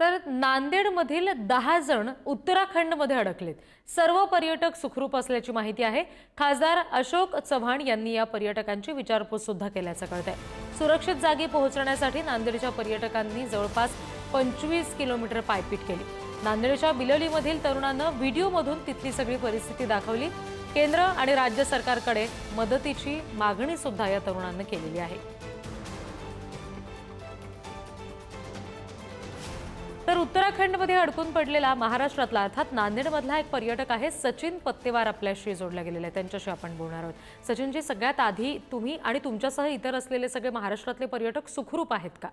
तर नांदेडमधील दहा जण उत्तराखंडमध्ये अडकलेत. सर्व पर्यटक सुखरूप असल्याची माहिती आहे. खासदार अशोक चव्हाण यांनी या पर्यटकांची विचारपूस सुद्धा केल्याचं आहे सुरक्षित जागी पोहोचण्यासाठी नांदेडच्या पर्यटकांनी जवळपास पंचवीस किलोमीटर पायपीट केली. नांदेडच्या बिलोलीमधील तरुणानं व्हिडिओमधून तिथली सगळी परिस्थिती दाखवली. केंद्र आणि राज्य सरकारकडे मदतीची मागणी सुद्धा या तरुणांना केलेली आहे. तर उत्तराखंडमध्ये अडकून पडलेला महाराष्ट्रातला अर्थात नांदेडमधला एक पर्यटक आहे सचिन पत्तेवार आपल्याशी जोडला गेलेला आहे त्यांच्याशी आपण बोलणार आहोत. सचिनजी सगळ्यात आधी तुम्ही आणि तुमच्यासह इतर असलेले सगळे महाराष्ट्रातले पर्यटक सुखरूप आहेत का?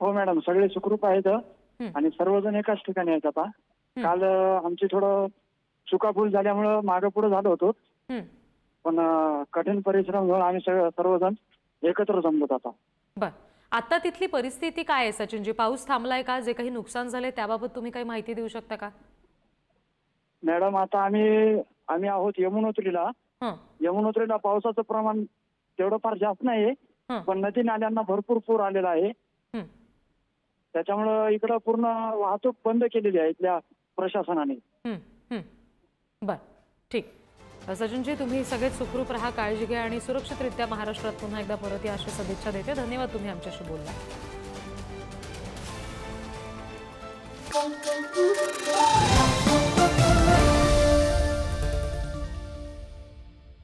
हो मॅडम सगळे सुखरूप आहेत. आणि सर्वजण एकाच ठिकाणी आहेत आता. काल आमची थोडं चुकाफूल झाल्यामुळं मागे पुढे झालो होतो. पण कठीण परिश्रम घेऊन आम्ही सर्वजण एकत्र जमलोत आता. बर. आता तिथली परिस्थिती काय आहे सचिनजी पाऊस थांबलाय का? जे काही नुकसान झालंय त्याबाबत तुम्ही काही माहिती देऊ शकता का? मॅडम आता आम्ही आम्ही आहोत यमुनोत्रीला. यमुनोत्रीला पावसाचं प्रमाण तेवढं फार जास्त नाही पण नदी नाल्यांना भरपूर पूर आलेला आहे. हं. त्याच्यामुळं इकडं पूर्ण वाहतूक बंद केलेली आहे इथल्या प्रशासनाने. बर ठीक. सचिनजी तुम्ही सगळेच सुखरूप राहा काळजी घ्या आणि सुरक्षितरित्या महाराष्ट्रात पुन्हा एकदा परत या अशी सदिच्छा देते धन्यवाद तुम्ही आमच्याशी बोलला Thank you.